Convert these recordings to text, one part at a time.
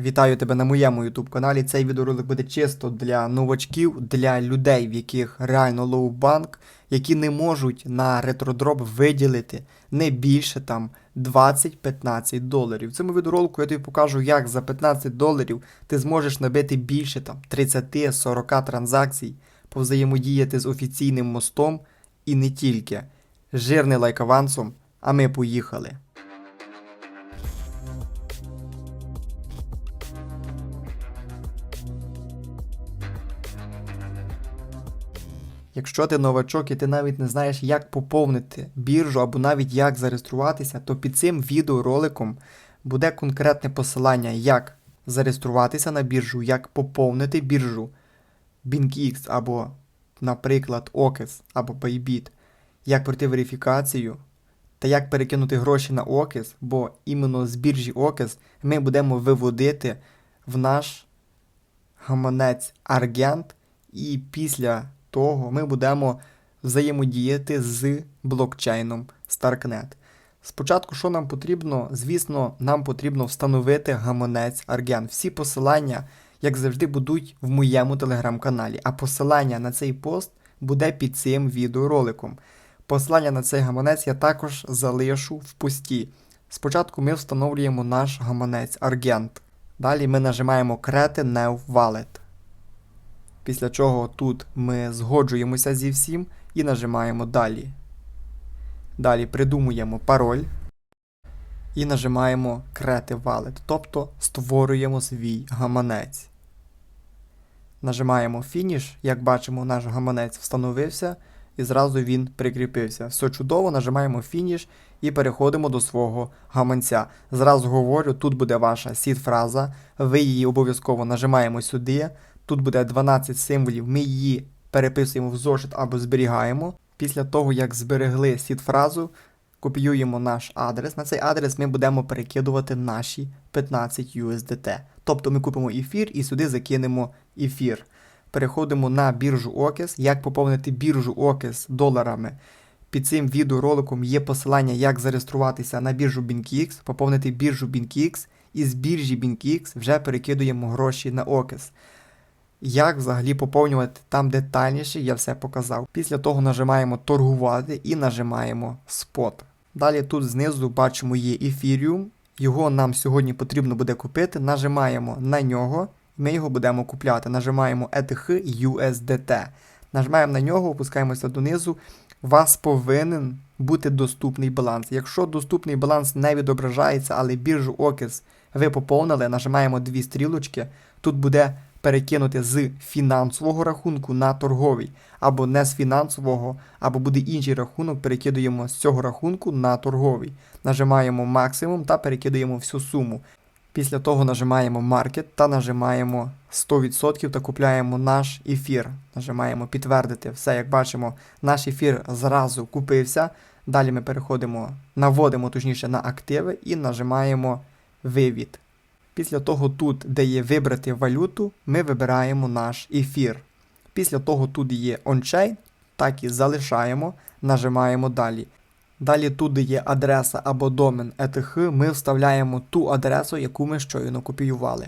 Вітаю тебе на моєму YouTube каналі. Цей відеоролик буде чисто для новачків, для людей, в яких реально лоу-банк, які не можуть на ретродроп виділити не більше там 20-15 доларів. В цьому відеоролику я тобі покажу, як за 15 доларів ти зможеш набити більше там 30-40 транзакцій, повзаємодіяти з офіційним мостом і не тільки. Жирний лайк авансом, а ми поїхали. Якщо ти новачок і ти навіть не знаєш, як поповнити біржу або навіть як зареєструватися, то під цим відеороликом буде конкретне посилання, як зареєструватися на біржу, як поповнити біржу BinkX або, наприклад, OKES або Bybit, як пройти верифікацію та як перекинути гроші на OKES, бо іменно з біржі OKES ми будемо виводити в наш гаманець Argent, і після того ми будемо взаємодіяти з блокчейном Starknet. Спочатку, що нам потрібно? Звісно, нам потрібно встановити гаманець Argent. Всі посилання, як завжди, будуть в моєму телеграм-каналі, а посилання на цей пост буде під цим відеороликом. Посилання на цей гаманець я також залишу в пості. Спочатку ми встановлюємо наш гаманець Argent. Далі ми нажимаємо Create New Wallet. Після чого тут ми згоджуємося зі всім і нажимаємо Далі. Далі придумуємо пароль і нажимаємо Create Wallet, тобто створюємо свій гаманець. Нажимаємо Finish, як бачимо, наш гаманець встановився і зразу він прикріпився. Все чудово, нажимаємо Finish і переходимо до свого гаманця. Зразу говорю, тут буде ваша сід-фраза, ви її обов'язково нажимаємо сюди. Тут буде 12 символів, ми її переписуємо в зошит або зберігаємо. Після того, як зберегли сід-фразу, копіюємо наш адрес. На цей адрес ми будемо перекидувати наші 15 USDT. Тобто ми купимо ефір і сюди закинемо ефір. Переходимо на біржу OKES. Як поповнити біржу OKES доларами? Під цим відеороликом є посилання, як зареєструватися на біржу BinkX, поповнити біржу BinkX, і з біржі BinkX вже перекидуємо гроші на OKES. Як взагалі поповнювати там детальніше, я все показав. Після того нажимаємо торгувати і нажимаємо спот. Далі тут знизу бачимо є Ethereum. Його нам сьогодні потрібно буде купити. Нажимаємо на нього, ми його будемо купляти. Нажимаємо ETH USDT. Нажимаємо на нього, опускаємося донизу. У вас повинен бути доступний баланс. Якщо доступний баланс не відображається, але біржу OKES ви поповнили, нажимаємо дві стрілочки. Тут буде перекинути з фінансового рахунку на торговий, або не з фінансового, або буде інший рахунок, перекидуємо з цього рахунку на торговий. Нажимаємо максимум та перекидуємо всю суму. Після того нажимаємо Market та нажимаємо 100% та купляємо наш ефір. Нажимаємо підтвердити. Все, як бачимо, наш ефір зразу купився. Далі ми переходимо, наводимо точніше на активи і нажимаємо вивід. Після того тут, де є вибрати валюту, ми вибираємо наш ефір. Після того тут є ончейн, так і залишаємо, нажимаємо далі. Далі тут є адреса або домен ETH, ми вставляємо ту адресу, яку ми щойно копіювали.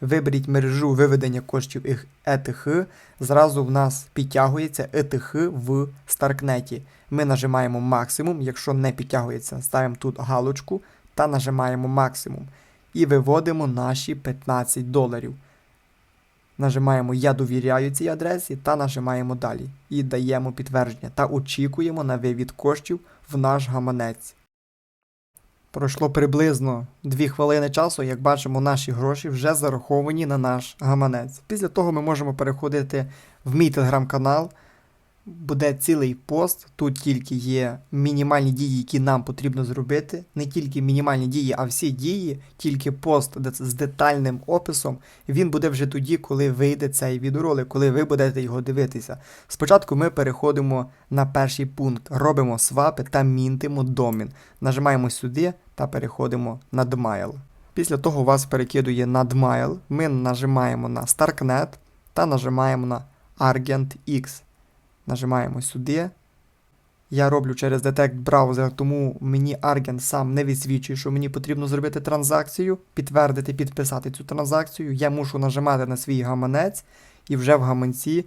Виберіть мережу виведення коштів ETH, зразу в нас підтягується ETH в Старкнеті. Ми нажимаємо максимум, якщо не підтягується, ставимо тут галочку та нажимаємо максимум і виводимо наші 15 доларів. Нажимаємо Я довіряю цій адресі та нажимаємо далі. І даємо підтвердження та очікуємо на вивід коштів в наш гаманець. Пройшло приблизно 2 хвилини часу, як бачимо, наші гроші вже зараховані на наш гаманець. Після того ми можемо переходити в мій телеграм-канал буде цілий пост. Тут тільки є мінімальні дії, які нам потрібно зробити. Не тільки мінімальні дії, а всі дії, тільки пост з детальним описом. Він буде вже тоді, коли вийде цей відеоролик, коли ви будете його дивитися. Спочатку ми переходимо на перший пункт, робимо свапи та мінтимо домін. Нажимаємо сюди та переходимо на Dmail. Після того вас перекидує на Dmail. Ми нажимаємо на Starknet та нажимаємо на Argent X. Нажимаємо сюди Я роблю через Detect браузер, тому мені Argent сам не відсвічує, що мені потрібно зробити транзакцію, підтвердити, підписати цю транзакцію. Я мушу нажимати на свій гаманець і вже в гаманці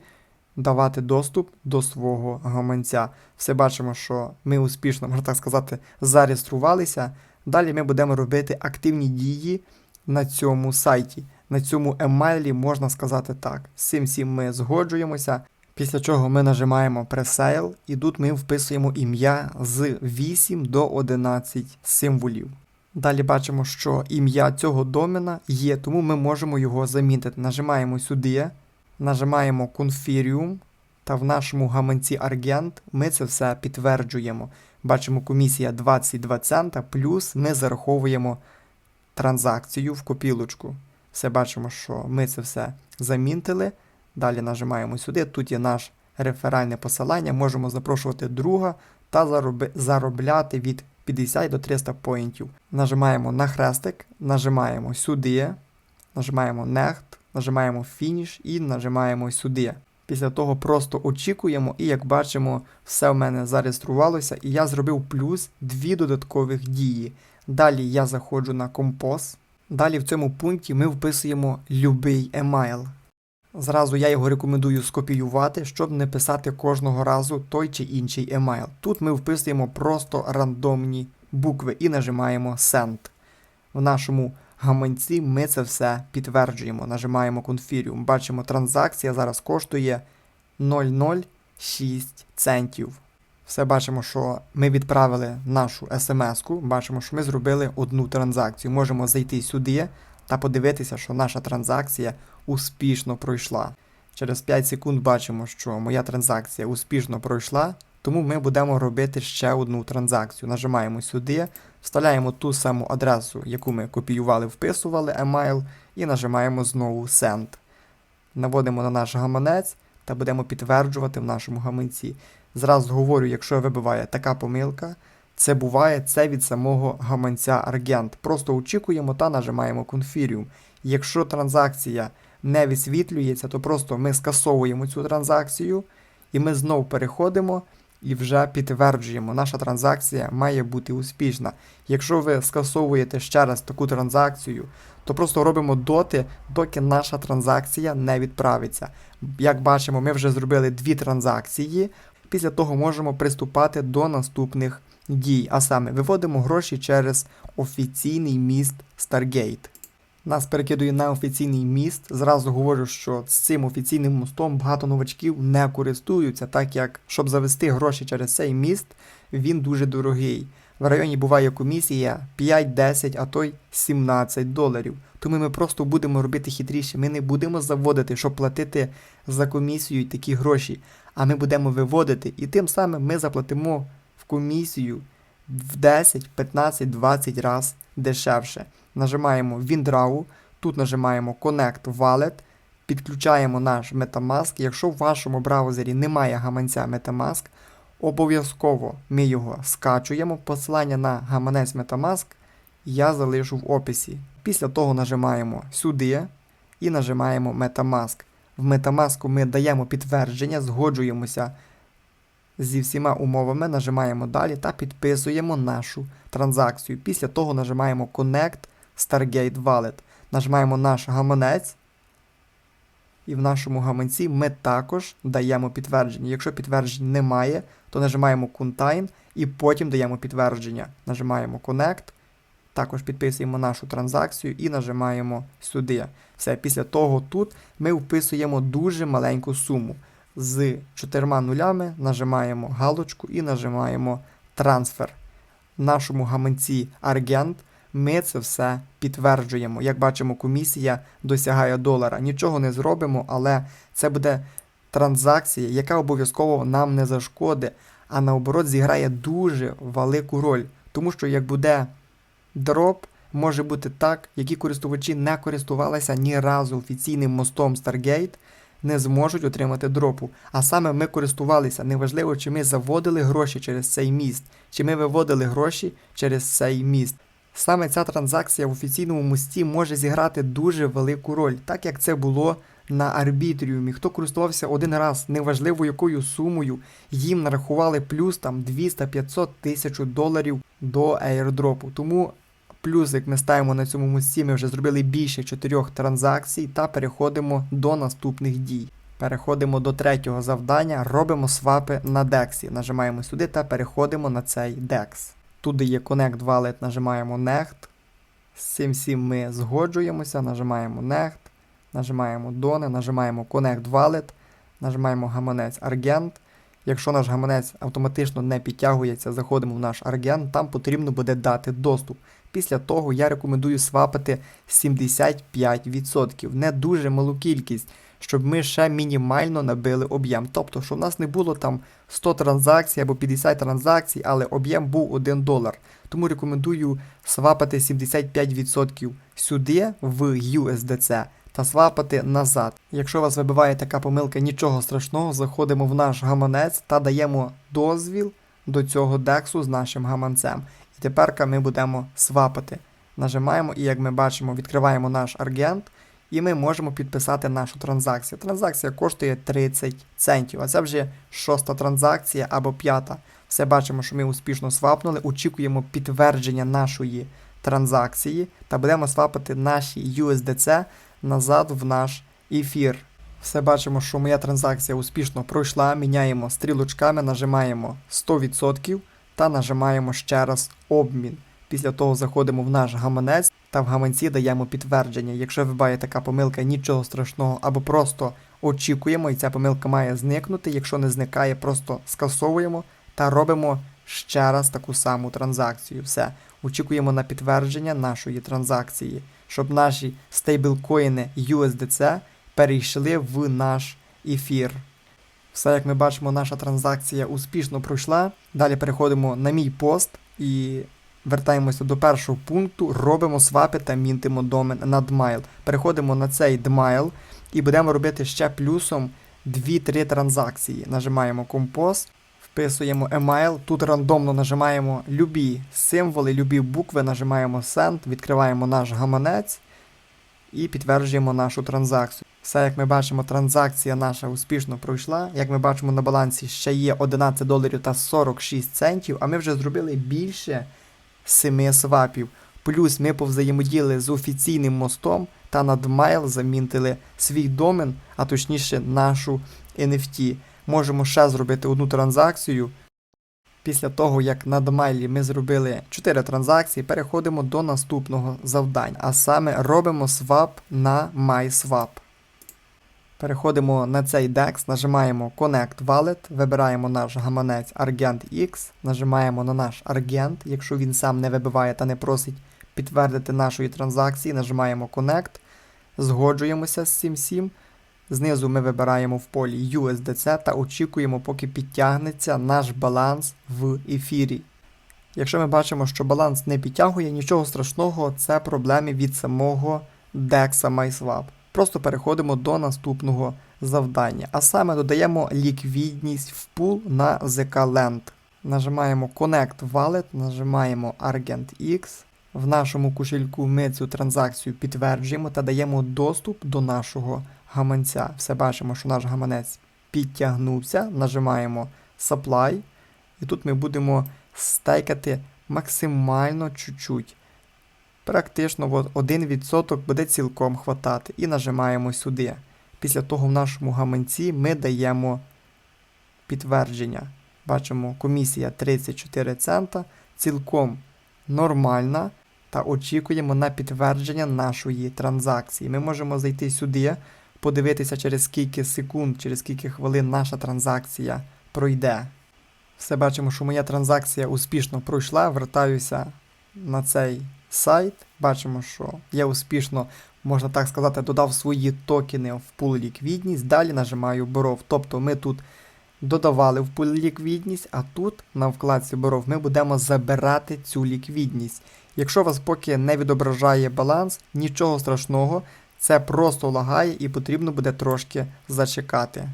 давати доступ до свого гаманця. Все бачимо, що ми успішно, можна так сказати, зареєструвалися. Далі ми будемо робити активні дії на цьому сайті. На цьому емейлі можна сказати так. З цим всім ми згоджуємося. Після чого ми нажимаємо Presale і тут ми вписуємо ім'я з 8 до 11 символів. Далі бачимо, що ім'я цього домена є, тому ми можемо його замітити. Нажимаємо сюди, нажимаємо Confirium, та в нашому гаманці Argent ми це все підтверджуємо. Бачимо комісія 22 цента, плюс ми зараховуємо транзакцію в копілочку. Все бачимо, що ми це все замінтили. Далі нажимаємо сюди. Тут є наш реферальне посилання. Можемо запрошувати друга та заробляти від 50 до 300 поінтів. Нажимаємо на хрестик, нажимаємо сюди, нажимаємо Next, нажимаємо Finish і нажимаємо сюди. Після того просто очікуємо, і як бачимо, все в мене зареєструвалося, і я зробив плюс дві додаткових дії. Далі я заходжу на Compose. Далі в цьому пункті ми вписуємо любий емайл. Зразу я його рекомендую скопіювати, щоб не писати кожного разу той чи інший емайл. Тут ми вписуємо просто рандомні букви і нажимаємо Send. В нашому гаманці ми це все підтверджуємо. Нажимаємо Confirium. Бачимо, транзакція зараз коштує 0,06 центів. Все бачимо, що ми відправили нашу смс-ку, бачимо, що ми зробили одну транзакцію. Можемо зайти сюди та подивитися, що наша транзакція успішно пройшла. Через 5 секунд бачимо, що моя транзакція успішно пройшла, тому ми будемо робити ще одну транзакцію. Нажимаємо сюди, вставляємо ту саму адресу, яку ми копіювали, вписували емайл, і нажимаємо знову Send. Наводимо на наш гаманець та будемо підтверджувати в нашому гаманці. Зразу говорю, якщо вибиває така помилка, це буває це від самого гаманця Argent. Просто очікуємо та нажимаємо Confirium. Якщо транзакція не висвітлюється, то просто ми скасовуємо цю транзакцію і ми знову переходимо і вже підтверджуємо, наша транзакція має бути успішна. Якщо ви скасовуєте ще раз таку транзакцію, то просто робимо доти, доки наша транзакція не відправиться. Як бачимо, ми вже зробили дві транзакції. Після того можемо приступати до наступних дій, а саме виводимо гроші через офіційний міст Stargate. Нас перекидує на офіційний міст. Зразу говорю, що з цим офіційним мостом багато новачків не користуються, так як щоб завести гроші через цей міст, він дуже дорогий. В районі буває комісія 5, 10, а то й 17 доларів. Тому ми просто будемо робити хитріше. Ми не будемо заводити, щоб платити за комісію такі гроші, а ми будемо виводити, і тим самим ми заплатимо в комісію в 10, 15, 20 разів дешевше. Нажимаємо WinRAW, тут нажимаємо Connect Wallet, підключаємо наш Metamask. Якщо в вашому браузері немає гаманця Metamask, обов'язково ми його скачуємо. Посилання на гаманець Metamask я залишу в описі. Після того нажимаємо сюди і нажимаємо Metamask. В Metamask ми даємо підтвердження, згоджуємося зі всіма умовами, нажимаємо далі та підписуємо нашу транзакцію. Після того нажимаємо Connect Stargate Wallet. Нажимаємо наш гаманець. І в нашому гаманці ми також даємо підтвердження. Якщо підтверджень немає, то нажимаємо Contain і потім даємо підтвердження. Нажимаємо Connect, також підписуємо нашу транзакцію і нажимаємо сюди. Все, після того тут ми вписуємо дуже маленьку суму. З чотирма нулями нажимаємо галочку і нажимаємо трансфер. В нашому гаманці Argent ми це все підтверджуємо. Як бачимо, комісія досягає долара. Нічого не зробимо, але це буде транзакція, яка обов'язково нам не зашкодить, а наоборот зіграє дуже велику роль. Тому що як буде дроп, може бути так, які користувачі не користувалися ні разу офіційним мостом Stargate, не зможуть отримати дропу. А саме ми користувалися, неважливо, чи ми заводили гроші через цей міст, чи ми виводили гроші через цей міст. Саме ця транзакція в офіційному мості може зіграти дуже велику роль, так як це було на арбітріумі. Хто користувався один раз, неважливо якою сумою, їм нарахували плюс там 200-500 тисяч доларів до airdropу. Тому плюсик ми ставимо на цьому мості. Ми вже зробили більше чотирьох транзакцій та переходимо до наступних дій. Переходимо до третього завдання, робимо свапи на DEX. Нажимаємо сюди та переходимо на цей DEX. Тут де є Connect Wallet, нажимаємо Next. З цим всім ми згоджуємося, нажимаємо Next, нажимаємо Done, нажимаємо Connect Wallet, нажимаємо гаманець Argent. Якщо наш гаманець автоматично не підтягується, заходимо в наш Argent, там потрібно буде дати доступ. Після того я рекомендую свапити 75%, не дуже малу кількість, щоб ми ще мінімально набили об'єм. Тобто, щоб в нас не було там 100 транзакцій або 50 транзакцій, але об'єм був 1 долар. Тому рекомендую свапати 75% сюди в USDC та свапати назад. Якщо вас вибиває така помилка, нічого страшного, заходимо в наш гаманець та даємо дозвіл до цього дексу з нашим гаманцем. І тепер ми будемо свапати. Нажимаємо і, як ми бачимо, відкриваємо наш аргент. І ми можемо підписати нашу транзакцію. Транзакція коштує 30 центів, а це вже шоста транзакція або п'ята. Все бачимо, що ми успішно свапнули. Очікуємо підтвердження нашої транзакції та будемо свапати наші USDC назад в наш ефір. Все бачимо, що моя транзакція успішно пройшла. Міняємо стрілочками, нажимаємо 100% та нажимаємо ще раз обмін. Після того заходимо в наш гаманець та в гаманці даємо підтвердження. Якщо вибає така помилка, нічого страшного, або просто очікуємо, і ця помилка має зникнути. Якщо не зникає, просто скасовуємо та робимо ще раз таку саму транзакцію. Все, очікуємо на підтвердження нашої транзакції, щоб наші стейблкоїни USDC перейшли в наш ефір. Все, як ми бачимо, наша транзакція успішно пройшла. Далі переходимо на мій пост і вертаємося до першого пункту, робимо свапи та мінтимо домен на Dmail. Переходимо на цей Dmail і будемо робити ще плюсом 2-3 транзакції. Нажимаємо Compose, вписуємо email, тут рандомно нажимаємо любі символи, любі букви, нажимаємо Send, відкриваємо наш гаманець і підтверджуємо нашу транзакцію. Все, як ми бачимо, транзакція наша успішно пройшла. Як ми бачимо, на балансі ще є 11 доларів та 46 центів, а ми вже зробили більше 7 свапів. Плюс ми повзаємодіяли з офіційним мостом та над Mail замінтили свій домен, а точніше нашу NFT. Можемо ще зробити одну транзакцію. Після того, як на Дмайлі ми зробили 4 транзакції, переходимо до наступного завдання, а саме робимо свап на MySwap. Переходимо на цей DEX, нажимаємо Connect Wallet, вибираємо наш гаманець Argent X, нажимаємо на наш Argent, якщо він сам не вибиває та не просить підтвердити нашої транзакції, нажимаємо Connect, згоджуємося з цим всім. Знизу ми вибираємо в полі USDC та очікуємо, поки підтягнеться наш баланс в ефірі. Якщо ми бачимо, що баланс не підтягує, нічого страшного, це проблеми від самого DEX MySwap. Просто переходимо до наступного завдання. А саме додаємо ліквідність в пул на ZK Land. Нажимаємо Connect Wallet, нажимаємо Argent X. В нашому кошельку ми цю транзакцію підтверджуємо та даємо доступ до нашого гаманця. Все бачимо, що наш гаманець підтягнувся. Нажимаємо Supply. І тут ми будемо стейкати максимально чуть-чуть. Практично от 1% буде цілком хватати. І нажимаємо сюди. Після того в нашому гаманці ми даємо підтвердження. Бачимо, комісія 34 цента, цілком нормальна. Та очікуємо на підтвердження нашої транзакції. Ми можемо зайти сюди, подивитися, через скільки секунд, через скільки хвилин наша транзакція пройде. Все бачимо, що моя транзакція успішно пройшла. Вертаюся на цей сайт. Бачимо, що я успішно, можна так сказати, додав свої токени в пул ліквідність. Далі нажимаю боров. Тобто ми тут додавали в пул ліквідність, а тут на вкладці боров ми будемо забирати цю ліквідність. Якщо вас поки не відображає баланс, нічого страшного, це просто лагає і потрібно буде трошки зачекати.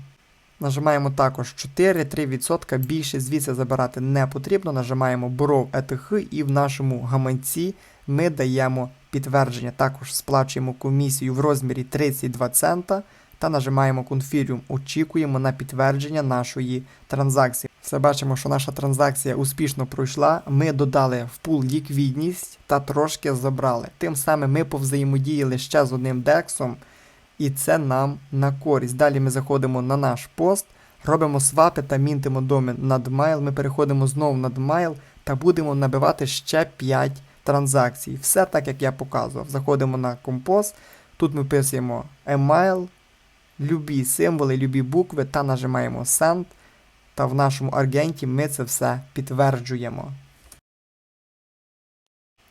Нажимаємо також 4-3%, більше звідси забирати не потрібно. Нажимаємо Borrow ETH і в нашому гаманці ми даємо підтвердження. Також сплачуємо комісію в розмірі 32 цента та нажимаємо Confirm. Очікуємо на підтвердження нашої транзакції. Все бачимо, що наша транзакція успішно пройшла. Ми додали в пул ліквідність та трошки забрали. Тим самим ми повзаємодіяли ще з одним дексом, і це нам на користь. Далі ми заходимо на наш пост, робимо свапи та мінтимо домен над майл. Ми переходимо знову над майл та будемо набивати ще 5 транзакцій. Все так, як я показував. Заходимо на компост. Тут ми вписуємо email, любі символи, любі букви та нажимаємо Send. Та в нашому аргенті ми це все підтверджуємо.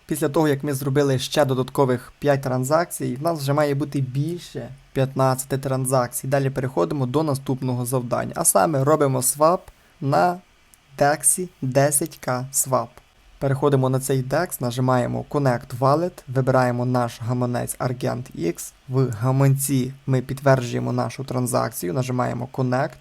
Після того, як ми зробили ще додаткових 5 транзакцій, в нас вже має бути більше 15 транзакцій. Далі переходимо до наступного завдання. А саме робимо свап на DEX 10K Swap. Переходимо на цей DEX, нажимаємо Connect Wallet, вибираємо наш гаманець Argent X. В гаманці ми підтверджуємо нашу транзакцію, нажимаємо Connect.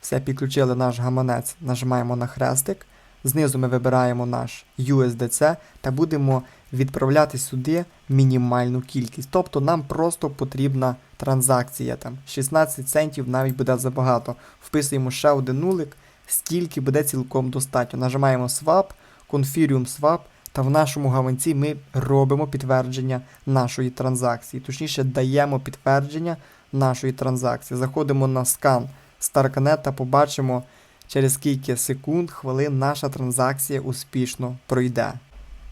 Все, підключили наш гаманець, нажимаємо на хрестик. Знизу ми вибираємо наш USDC та будемо відправляти сюди мінімальну кількість. Тобто нам просто потрібна транзакція. Там 16 центів навіть буде забагато. Вписуємо ще один нулик, стільки буде цілком достатньо. Нажимаємо Swap, Confirm Swap, та в нашому гаманці ми робимо підтвердження нашої транзакції. Точніше, даємо підтвердження нашої транзакції. Заходимо на скан Starknet та побачимо, через скільки секунд, хвилин наша транзакція успішно пройде.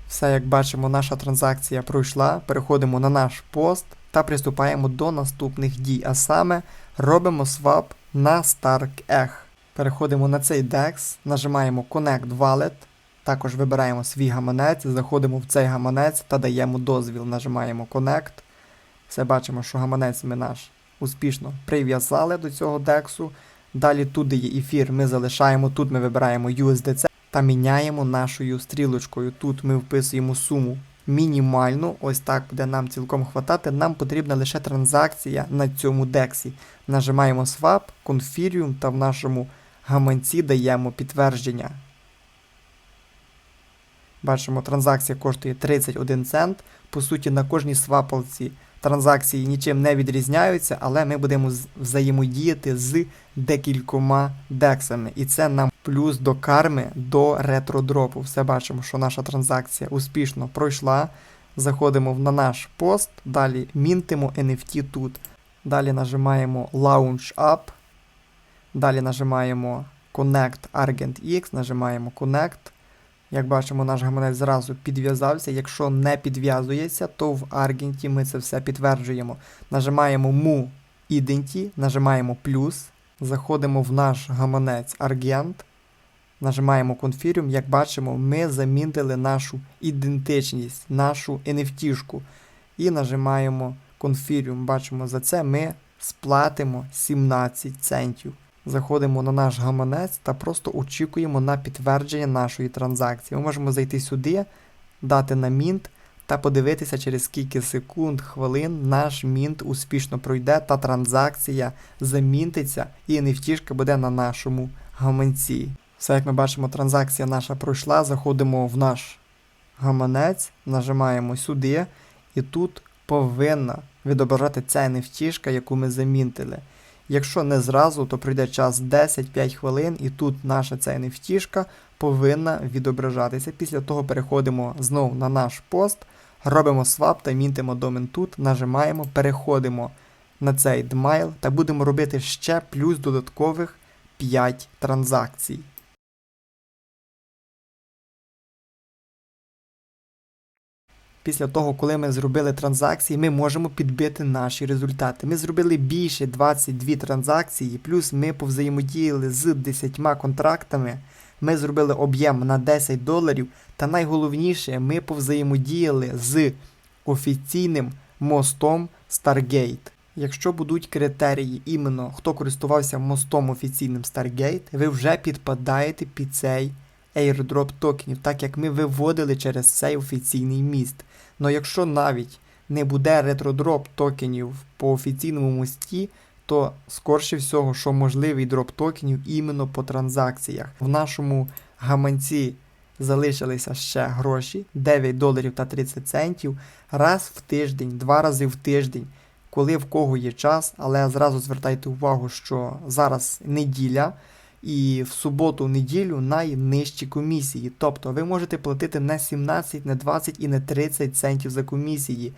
Все, як бачимо, наша транзакція пройшла. Переходимо на наш пост та приступаємо до наступних дій. А саме робимо свап на StarkEgg. Переходимо на цей DEX, нажимаємо Connect Wallet. Також вибираємо свій гаманець, заходимо в цей гаманець та даємо дозвіл. Нажимаємо Connect. Все бачимо, що гаманець ми наш успішно прив'язали до цього дексу. Далі тут, де є ефір, ми залишаємо, тут ми вибираємо USDC та міняємо нашою стрілочкою. Тут ми вписуємо суму мінімальну, ось так буде нам цілком хватати. Нам потрібна лише транзакція на цьому дексі. Нажимаємо Swap, Confirm та в нашому гаманці даємо підтвердження. Бачимо, транзакція коштує 31 цент. По суті, на кожній свапалці транзакції нічим не відрізняються, але ми будемо взаємодіяти з декількома дексами. І це нам плюс до карми до ретродропу. Все бачимо, що наша транзакція успішно пройшла. Заходимо на наш пост, далі мінтимо NFT тут. Далі нажимаємо Launch Up. Далі нажимаємо Connect Argent X, нажимаємо Connect. Як бачимо, наш гаманець зразу підв'язався. Якщо не підв'язується, то в Аргенті ми це все підтверджуємо. Нажимаємо Mu Identi, нажимаємо плюс, заходимо в наш гаманець Argent, нажимаємо Confirm. Як бачимо, ми замінили нашу ідентичність, нашу NFT-шку. І нажимаємо Confirm. Бачимо, за це ми сплатимо 17 центів. Заходимо на наш гаманець та просто очікуємо на підтвердження нашої транзакції. Ми можемо зайти сюди, дати на мінт та подивитися, через скільки секунд, хвилин наш мінт успішно пройде та транзакція замінтиться і NFT буде на нашому гаманці. Все, як ми бачимо, транзакція наша пройшла. Заходимо в наш гаманець, нажимаємо сюди, і тут повинна відображати ця NFT, яку ми замінтили. Якщо не зразу, то пройде час 10-5 хвилин, і тут наша ця невтішка повинна відображатися. Після того переходимо знову на наш пост, робимо свап та мінтимо домен тут, нажимаємо, переходимо на цей дмайл та будемо робити ще плюс додаткових 5 транзакцій. Після того, коли ми зробили транзакції, ми можемо підбити наші результати. Ми зробили більше 22 транзакції, плюс ми повзаємодіяли з 10 контрактами. Ми зробили об'єм на 10 доларів. Та найголовніше, ми повзаємодіяли з офіційним мостом Stargate. Якщо будуть критерії іменно хто користувався мостом офіційним Stargate, ви вже підпадаєте під цей airdrop токенів, так як ми виводили через цей офіційний міст. Но якщо навіть не буде ретродроп токенів по офіційному мості, то скорше всього, що можливий дроп токенів іменно по транзакціях. В нашому гаманці залишилися ще гроші 9 доларів та 30 центів. Раз в тиждень, два рази в тиждень коли в кого є час, але зразу звертайте увагу, що зараз неділя. І в суботу, неділю найнижчі комісії. Тобто ви можете платити не 17, не 20 і не 30 центів за комісії.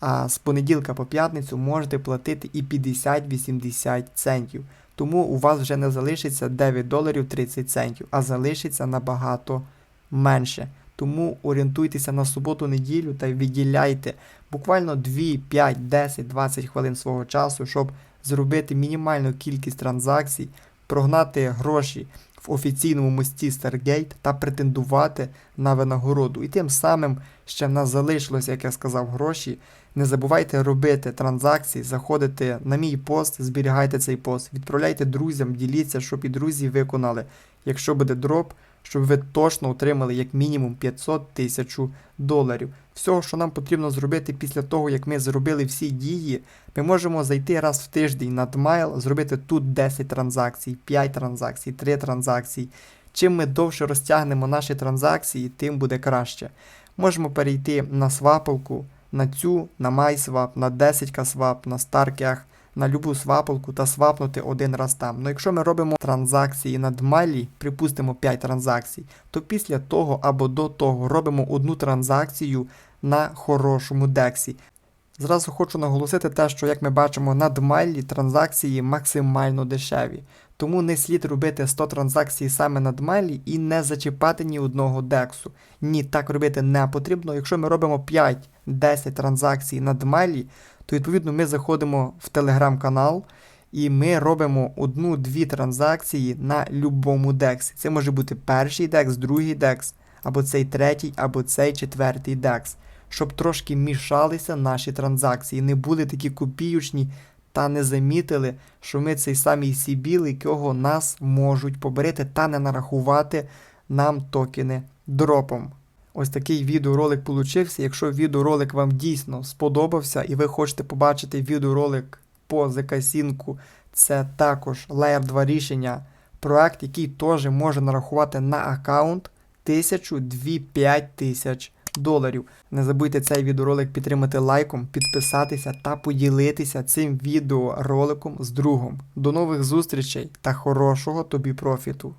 А з понеділка по п'ятницю можете платити і 50-80 центів. Тому у вас вже не залишиться 9 доларів 30 центів, а залишиться набагато менше. Тому орієнтуйтеся на суботу-неділю та відділяйте буквально 2, 5, 10, 20 хвилин свого часу, щоб зробити мінімальну кількість транзакцій, прогнати гроші в офіційному мості Stargate та претендувати на винагороду. І тим самим ще в нас залишилось, як я сказав, гроші. Не забувайте робити транзакції, заходите на мій пост, зберігайте цей пост, відправляйте друзям, діліться, щоб і друзі виконали. Якщо буде дроп, щоб ви точно отримали як мінімум 500 тисяч доларів. Всього, що нам потрібно зробити після того, як ми зробили всі дії, ми можемо зайти раз в тиждень на дмайл, зробити тут 10 транзакцій, 5 транзакцій, 3 транзакції. Чим ми довше розтягнемо наші транзакції, тим буде краще. Можемо перейти на свапалку, на цю, на MySwap, на 10 свап, на StarKeg, на любу свапалку та свапнути один раз там. Ну якщо ми робимо транзакції на Дмайлі, припустимо 5 транзакцій, то після того або до того робимо одну транзакцію на хорошому дексі. Зразу хочу наголосити те, що як ми бачимо на Дмайлі транзакції максимально дешеві. Тому не слід робити 100 транзакцій саме на Дмайлі і не зачіпати ні одного дексу. Ні, так робити не потрібно. Якщо ми робимо 5-10 транзакцій на Дмайлі, то відповідно ми заходимо в телеграм-канал і ми робимо одну-дві транзакції на любому дексі. Це може бути перший декс, другий декс, або цей третій, або цей четвертий декс. Щоб трошки мішалися наші транзакції, не були такі копіючні та не замітили, що ми цей самий Сібіл, якого нас можуть поберити та не нарахувати нам токени дропом. Ось такий відеоролик получився. Якщо відеоролик вам дійсно сподобався і ви хочете побачити відеоролик по закасінку, це також Layer 2 рішення, проект, який теж може нарахувати на аккаунт 1000 2 5 тисяч доларів. Не забудьте цей відеоролик підтримати лайком, підписатися та поділитися цим відеороликом з другом. До нових зустрічей та хорошого тобі профіту!